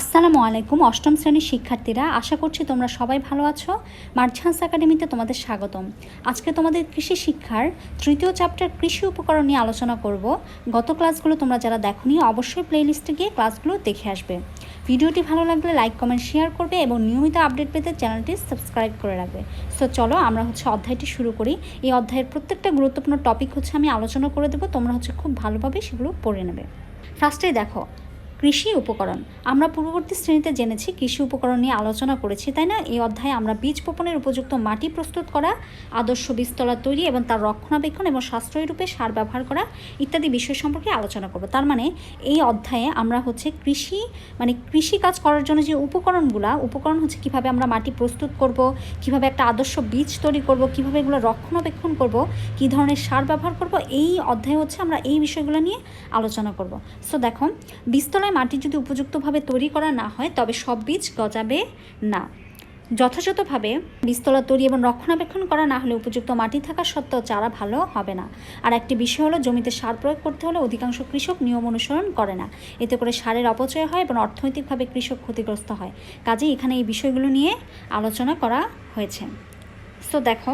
আসসালামু আলাইকুম, অষ্টম শ্রেণির শিক্ষার্থীরা, আশা করছি তোমরা সবাই ভালো আছো। মার্ঝান্স একাডেমিতে তোমাদের স্বাগতম। আজকে তোমাদের কৃষি শিক্ষার তৃতীয় চ্যাপ্টার কৃষি উপকরণ নিয়ে আলোচনা করব। গত ক্লাসগুলো তোমরা যারা দেখোনি, অবশ্যই প্লেলিস্টে গিয়ে ক্লাসগুলো দেখে আসবে। ভিডিওটি ভালো লাগলে লাইক কমেন্ট শেয়ার করবে এবং নিয়মিত আপডেট পেতে চ্যানেলটি সাবস্ক্রাইব করে রাখবে। সো চলো আমরা হচ্ছে অধ্যায়টি শুরু করি। এই অধ্যায়ের প্রত্যেকটা গুরুত্বপূর্ণ টপিক হচ্ছে আমি আলোচনা করে দেবো। তোমরা হচ্ছে খুব ভালোভাবে সেগুলো পড়ে নেবে। ফার্স্টে দেখো কৃষি উপকরণ। আমরা পূর্ববর্তী শ্রেণীতে জেনেছি, কৃষি উপকরণ নিয়ে আলোচনা করেছি, তাই না? এই অধ্যায়ে আমরা বীজ বপনের উপযুক্ত মাটি প্রস্তুত করা, আদর্শ বীজতলা তৈরি এবং তার রক্ষণাবেক্ষণ এবং সাশ্রয়ী রূপে সার ব্যবহার করা ইত্যাদি বিষয় সম্পর্কে আলোচনা করব। তার মানে এই অধ্যায়ে আমরা হচ্ছে কৃষি মানে কৃষি কাজ করার জন্য যে উপকরণগুলা, উপকরণ হচ্ছে কীভাবে আমরা মাটি প্রস্তুত করব, কীভাবে একটা আদর্শ বীজ তৈরি করব, কীভাবে এগুলো রক্ষণাবেক্ষণ করব, কী ধরনের সার ব্যবহার করব, এই অধ্যায়ে হচ্ছে আমরা এই বিষয়গুলো নিয়ে আলোচনা করব। সো দেখো বীজতলায় মাটি যদি উপযুক্তভাবে তৈরি করা না হয়, তবে সব বীজ গজাবে না। যথাযথভাবে বীজতলা তৈরি এবং রক্ষণাবেক্ষণ করা না হলে উপযুক্ত মাটি থাকা সত্ত্বেও চারা ভালো হবে না। আর একটি বিষয় হলো, জমিতে সার প্রয়োগ করতে হলে অধিকাংশ কৃষক নিয়ম অনুসরণ করে না। এতে করে সারের অপচয় হয় এবং অর্থনৈতিকভাবে কৃষক ক্ষতিগ্রস্ত হয়। কাজেই এখানে এই বিষয়গুলো নিয়ে আলোচনা করা হয়েছে। তো দেখো,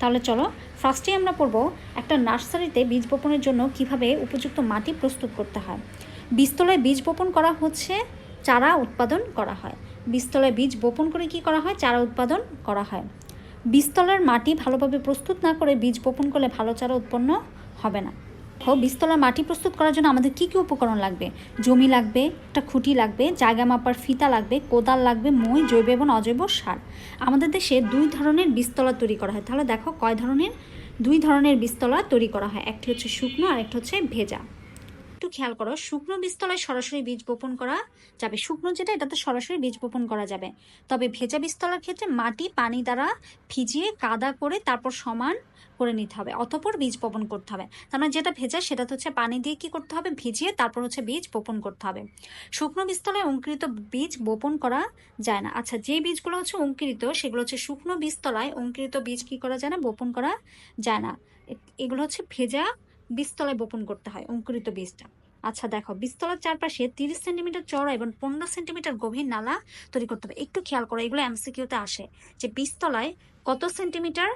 তাহলে চলো ফার্স্টে আমরা পড়ব একটা নার্সারিতে বীজ বপনের জন্য কীভাবে উপযুক্ত মাটি প্রস্তুত করতে হয়। বীজতলায় বীজ বপন করা হচ্ছে, চারা উৎপাদন করা হয়। বীজতলায় বীজ বপন করে কি করা হয়? চারা উৎপাদন করা হয়। বীজতলার মাটি ভালোভাবে প্রস্তুত না করে বীজ বপন করলে ভালো চারা উৎপন্ন হবে না। দেখো বিস্তলার মাটি প্রস্তুত করার জন্য আমাদের কী কী উপকরণ লাগবে? জমি লাগবে, একটা খুঁটি লাগবে, জায়গা মাপার ফিতা লাগবে, কোদাল লাগবে, মই, জৈব এবং অজৈব সার। আমাদের দেশে দুই ধরনের বিস্তলা তৈরি করা হয়। তাহলে দেখো কয় ধরনের? দুই ধরনের বিস্তলা তৈরি করা হয়। একটি হচ্ছে শুকনো আর একটি হচ্ছে ভেজা। খেয়াল করো, শুকনো বীজতলায় সরাসরি বীজ বপন করা যাবে। শুকনো যেটা, এটাতে সরাসরি বীজ বপন করা যাবে। তবে ভেজা বীজতলার ক্ষেত্রে মাটি, পানি দ্বারা ভিজিয়ে কাদা করে তারপর সমান করে নিতে হবে, অতপর বীজ বপন করতে হবে। তার মানে যেটা ভেজা সেটা হচ্ছে পানি দিয়ে কি করতে হবে? ভিজিয়ে তারপর হচ্ছে বীজ বপন করতে হবে। শুকনো বীজতলায় অঙ্কুরিত বীজ বপন করা যায় না। আচ্ছা যে বীজগুলো হচ্ছে অঙ্কুরিত, সেগুলো হচ্ছে শুকনো বীজতলায় অঙ্কুরিত বীজ কি করা যায় না? বপন করা যায় না। এগুলো হচ্ছে ভেজা বীজতলায় বপন করতে হয়, অঙ্কুরিত বীজটা। আচ্ছা দেখো, বিস্তলার চারপাশে তিরিশ সেন্টিমিটার চড়া এবং পনেরো সেন্টিমিটার গভীর নালা তৈরি করতে হবে। একটু খেয়াল করো, এগুলো এমসিকিউতে আসে। যে বীজতলায় কত সেন্টিমিটার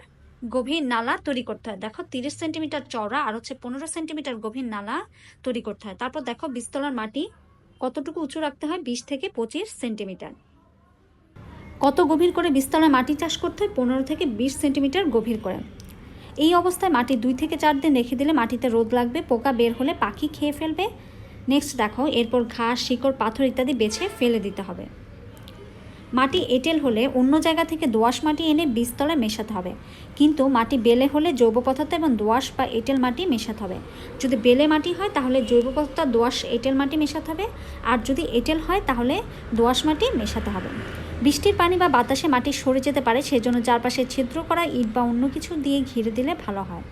গভীর নালা তৈরি করতে হয়? দেখো, তিরিশ সেন্টিমিটার চওড়া আর হচ্ছে পনেরো সেন্টিমিটার গভীর নালা তৈরি করতে হয়। তারপর দেখো, বিস্তলার মাটি কতটুকু উঁচু রাখতে হয়? বিশ থেকে পঁচিশ সেন্টিমিটার। কত গভীর করে বীজতলায় মাটি চাষ করতে হয়? পনেরো থেকে বিশ সেন্টিমিটার গভীর করে। এই অবস্থায় মাটি দুই থেকে চার দিন রেখে দিলে মাটিতে রোদ লাগবে, পোকা বের হলে পাখি খেয়ে ফেলবে। নেক্সট দেখো, এরপর ঘাস, শিকড়, পাথর ইত্যাদি বেছে ফেলে দিতে হবে। মাটি এঁটেল হলে অন্য জায়গা থেকে দোআঁশ মাটি এনে বীজতলায় মেশাতে হবে। কিন্তু মাটি বেলে হলে জৈব পদার্থ এবং দোআঁশ বা এঁটেল মাটি মেশাতে হবে। যদি বেলে মাটি হয়, তাহলে জৈব পদার্থ, দোআঁশ, এঁটেল মাটি মেশাতে হবে। আর যদি এঁটেল হয়, তাহলে দোআঁশ মাটি মেশাতে হবে। বৃষ্টির পানি বা বাতাসে মাটি সরে যেতে পারে, সেজন্য চারপাশে ছিদ্র করা, ইট বা অন্য কিছু দিয়ে ঘিরে দিলে ভালো হয়।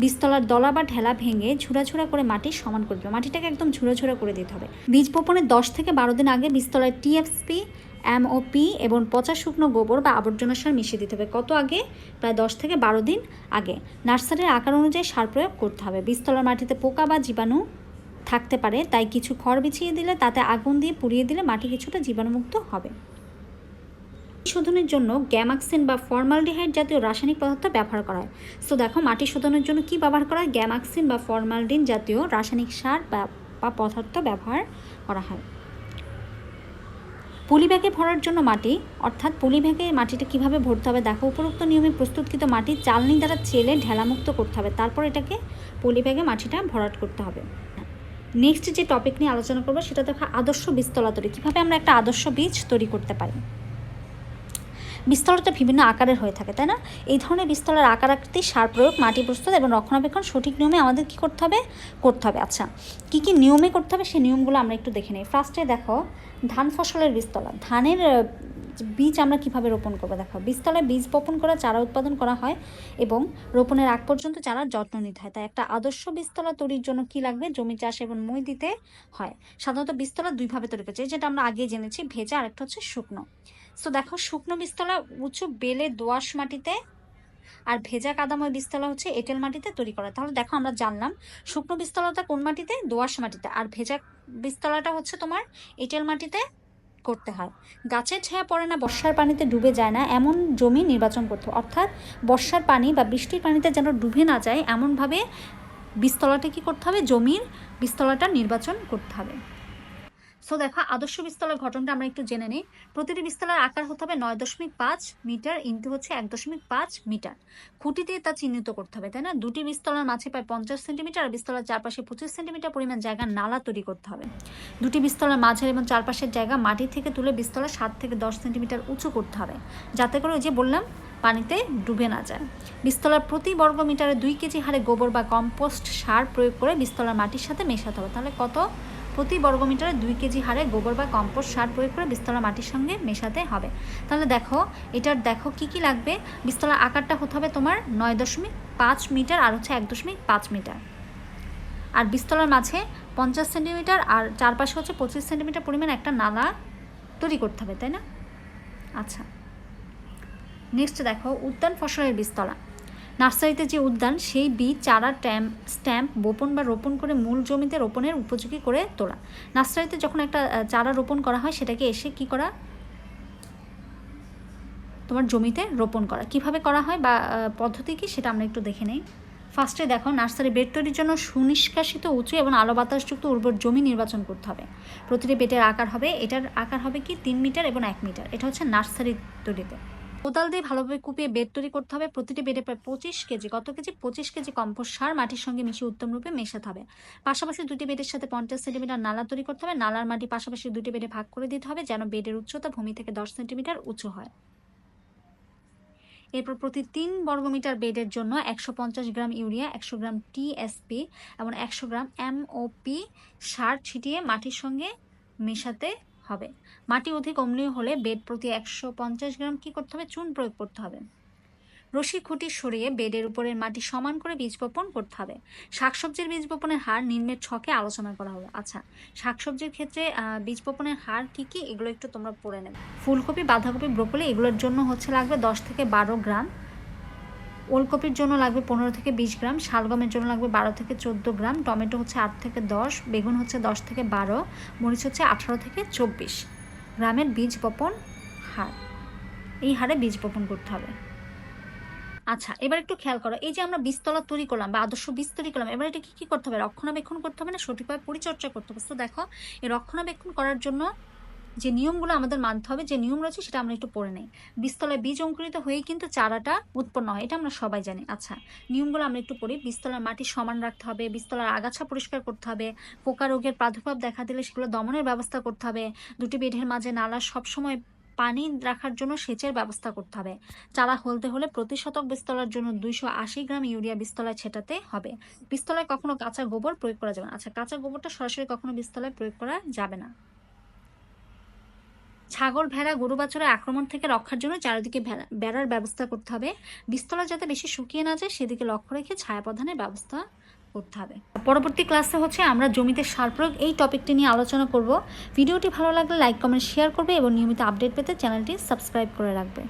বীজতলার দলা বা ঢেলা ভেঙে ঝুড়াঝুড়া করে মাটি সমান করে দিবে মাটিটাকে একদম ঝুড়াঝুড়া করে দিতে হবে। বীজ বপনের দশ থেকে বারো দিন আগে বীজতলায় টিএফসপি এমওপি এবং পচা শুকনো গোবর বা আবর্জনা সার মিশিয়ে দিতে হবে। কত আগে? প্রায় দশ থেকে বারো দিন আগে। নার্সারির আকার অনুযায়ী সার প্রয়োগ করতে হবে। বীজতলার মাটিতে পোকা বা জীবাণু থাকতে পারে, তাই কিছু খড় বিছিয়ে দিলে তাতে আগুন দিয়ে পুড়িয়ে দিলে মাটি কিছুটা জীবাণুমুক্ত হবে। শোধনের জন্য গ্যামাক্সিন বা ফর্মালডিহাইড জাতীয় রাসায়নিক পদার্থ ব্যবহার করা হয়। সো দেখো, মাটি শোধনের জন্য কি ব্যবহার করা হয়? গ্যামাক্সিন বা ফর্মালডিন জাতীয় রাসায়নিক সার বা পদার্থ ব্যবহার করা হয়। পলি ব্যাগে ভরার জন্য মাটি, অর্থাৎ পলি ব্যাগে মাটিটা কীভাবে ভরতে হবে? দেখো, উপরোক্ত নিয়মে প্রস্তুতকৃত মাটি চালনি দ্বারা চেলে ঢেলামুক্ত করতে হবে। তারপর এটাকে পলি ব্যাগে মাটিটা ভরাট করতে হবে। নেক্সট যে টপিক নিয়ে আলোচনা করব, সেটা দেখো আদর্শ বীজতলা তৈরি। কীভাবে আমরা একটা আদর্শ বীজ তৈরি করতে পারি? বীজতলাটা বিভিন্ন আকারের হয়ে থাকে, তাই না? এই ধরনের বীজতলার আকার আকৃতি, সার প্রয়োগ, মাটি প্রস্তুত এবং রক্ষণাবেক্ষণ সঠিক নিয়মে আমাদের কি করতে হবে? করতে হবে। আচ্ছা কি কি নিয়মে করতে হবে সেই নিয়মগুলো আমরা একটু দেখে নিই। ফার্স্টে দেখো, ধান ফসলের বীজতলা ধানের বীজ আমরা কীভাবে রোপণ করব দেখো। বীজতলায় বীজ বপন করা, চারা উৎপাদন করা হয় এবং রোপণের আগ পর্যন্ত চারার যত্ন নিতে হয়। তাই একটা আদর্শ বীজতলা তৈরির জন্য কি লাগবে? জমি চাষ এবং মই দিতে হয়। সাধারণত বীজতলা দুইভাবে তৈরি করছে যেটা আমরা আগে জেনেছি, ভেজা আর একটা হচ্ছে শুকনো। সো দেখো, শুকনো বীজতলা উঁচু বেলে দোআঁশ মাটিতে আর ভেজা কাদাময় বীজতলা হচ্ছে এঁটেল মাটিতে তৈরি করা। তাহলে দেখো, আমরা জানলাম শুকনো বীজতলাটা কোন মাটিতে? দোআঁশ মাটিতে। আর ভেজা বীজতলাটা হচ্ছে তোমার এঁটেল মাটিতে করতে হয়। গাছের ছায়া পড়ে না, বর্ষার পানিতে ডুবে যায় না, এমন জমি নির্বাচন করতে। অর্থাৎ বর্ষার পানি বা বৃষ্টির পানিতে যেন ডুবে না যায়, এমনভাবে বীজতলাটা কী করতে হবে? জমির বীজতলাটা নির্বাচন করতে হবে। সো দেখো, আদর্শ বিস্তলার ঘটনটা আমরা একটু জেনে নিই। প্রতিটি বিস্তলার আকার হতে হবে নয় দশমিক পাঁচ মিটার ইন্টু হচ্ছে এক দশমিক পাঁচ মিটার। খুঁটি দিয়ে তা চিহ্নিত করতে হবে, তাই না? দুটি বিস্তলার মাঝে প্রায় পঞ্চাশ সেন্টিমিটার আর বিস্তলার চারপাশে পঁচিশ সেন্টিমিটার পরিমাণ জায়গা নালা তৈরি করতে হবে। দুটি বিস্তলার মাঝের এবং চারপাশের জায়গা মাটি থেকে তুলে বিস্তলা সাত থেকে দশ সেন্টিমিটার উঁচু করতে হবে, যাতে করে ওই যে বললাম, পানিতে ডুবে না যায়। বিস্তলার প্রতি বর্গ মিটারে দুই কেজি হারে গোবর বা কম্পোস্ট সার প্রয়োগ করে বিস্তলার মাটির সাথে মেশাতে হবে। তাহলে কত? প্রতি বর্গমিটারে দুই কেজি হারে গোবর বা কম্পোস্ট সার প্রয়োগ করে বিস্তলা মাটির সঙ্গে মেশাতে হবে। তাহলে দেখো, এটার দেখো কি কি লাগবে? বিস্তলার আকারটা হতে হবে তোমার নয় দশমিক পাঁচ মিটার আর হচ্ছে এক দশমিক পাঁচ মিটার। আর বিস্তলার মাঝে পঞ্চাশ সেন্টিমিটার আর চারপাশে হচ্ছে পঁচিশ সেন্টিমিটার পরিমাণ একটা নালা তৈরি করতে হবে, তাই না? আচ্ছা নেক্সট দেখো উদ্যান ফসলের বীজতলা নার্সারিতে যে উদ্যান, সেই বীজ, চারা ট্যাম্প স্ট্যাম্প, বপন বা রোপণ করে মূল জমিতে রোপণের উপযোগী করে তোলা। নার্সারিতে যখন একটা চারা রোপণ করা হয়, সেটাকে এসে কি করা? তোমার জমিতে রোপণ করা। কীভাবে করা হয় বা পদ্ধতি কি, সেটা আমরা একটু দেখে নেই। ফার্স্টে দেখো, নার্সারি বেড তৈরির জন্য সুনিষ্কাশিত উঁচু এবং আলো বাতাসযুক্ত উর্বর জমি নির্বাচন করতে হবে। প্রতিটি বেডের আকার হবে, এটার আকার হবে কি, তিন মিটার এবং এক মিটার। এটা হচ্ছে নার্সারি তৈরিতে। কোদাল দিয়ে ভালোভাবে কুপিয়ে বেড তৈরি করতে হবে। প্রতিটি বেডে প্রায় পঁচিশ কেজি, কত কেজি? পঁচিশ কেজি কম্পোস্ট সার মাটির সঙ্গে মিশিয়ে উত্তম রূপে মেশাতে হবে। পাশাপাশি দুটি বেডের সাথে পঞ্চাশ সেন্টিমিটার নালা তৈরি করতে হবে। নালার মাটি পাশাপাশি দুটি বেডে ভাগ করে দিতে হবে যেন বেডের উচ্চতা ভূমি থেকে দশ সেন্টিমিটার উঁচু হয়। এরপর প্রতি তিন বর্গমিটার বেডের জন্য একশো পঞ্চাশ গ্রাম ইউরিয়া, একশো গ্রাম টিএসপি এবং একশো গ্রাম এমওপি সার ছিটিয়ে মাটির সঙ্গে মেশাতে হবে। মাটি অধিক অম্লীয় হলে বেড প্রতি একশো পঞ্চাশ গ্রাম কী করতে হবে? চুন প্রয়োগ করতে হবে। রশি খুঁটি সরিয়ে বেডের উপরের মাটি সমান করে বীজ বপন করতে হবে। শাকসবজির বীজ বপনের হার নিম্নের ছকে আলোচনা করা হবে আচ্ছা শাকসবজির ক্ষেত্রে বীজ বপনের হার কি কি এগুলো একটু তোমরা পড়ে নেবে। ফুলকপি, বাঁধাকপি, ব্রোকলি এগুলোর জন্য হচ্ছে লাগবে দশ থেকে বারো গ্রাম। ওলকপির জন্য লাগবে পনেরো থেকে বিশ গ্রাম, শালগমের জন্য লাগবে বারো থেকে চোদ্দ গ্রাম, টমেটো হচ্ছে আট থেকে দশ, বেগুন হচ্ছে দশ থেকে বারো, মরিচ হচ্ছে আঠারো থেকে চব্বিশ গ্রামের বীজ বপন হার। এই হারে বীজ বপন করতে হবে। আচ্ছা এবার একটু খেয়াল করো, এই যে আমরা বীজতলা তৈরি করলাম বা আদর্শ বীজ তৈরি করলাম, এবার এটা কি কি করতে হবে? রক্ষণাবেক্ষণ করতে হবে না? সঠিকভাবে পরিচর্যা করতে হবে। তো দেখো, এই রক্ষণাবেক্ষণ করার জন্য যে নিয়মগুলো আমাদের মানতে হবে, যে নিয়ম রয়েছে সেটা আমরা একটু পড়ে নেই। বীজতলায় বীজ অঙ্কুরিত হয়েই কিন্তু চারাটা উৎপন্ন হয়, এটা আমরা সবাই জানি। আচ্ছা নিয়মগুলো আমরা একটু পড়ি। বীজতলার মাটি সমান রাখতে হবে বীজতলার আগাছা পরিষ্কার করতে হবে, পোকা রোগের প্রাদুর্ভাব দেখা দিলে সেগুলো দমনের ব্যবস্থা করতে হবে, দুটি বেডের মাঝে নালা সবসময় পানি রাখার জন্য সেচের ব্যবস্থা করতে হবে। চারা হলতে হলে প্রতি শতক বীজতলার জন্য দুইশো আশি গ্রাম ইউরিয়া বিস্তলায় ছেটাতে হবে। বীজতলায় কখনো কাঁচা গোবর প্রয়োগ করা যাবে না। আচ্ছা কাঁচা গোবরটা সরাসরি কখনো বীজতলায় প্রয়োগ করা যাবে না। ছাগল, ভেড়া, গরু, বাছরের আক্রমণ থেকে রক্ষার জন্য চারিদিকে বেড়ার ব্যবস্থা করতে হবে। বিস্তলা যাতে বেশি শুকিয়ে না যায়, সেদিকে লক্ষ্য রেখে ছায়া প্রধানের ব্যবস্থা করতে হবে। পরবর্তী ক্লাসে হচ্ছে আমরা জমিতে সার প্রয়োগ, এই টপিকটি নিয়ে আলোচনা করব। ভিডিওটি ভালো লাগলে লাইক, কমেন্ট, শেয়ার করবে এবং নিয়মিত আপডেট পেতে চ্যানেলটি সাবস্ক্রাইব করে রাখবে।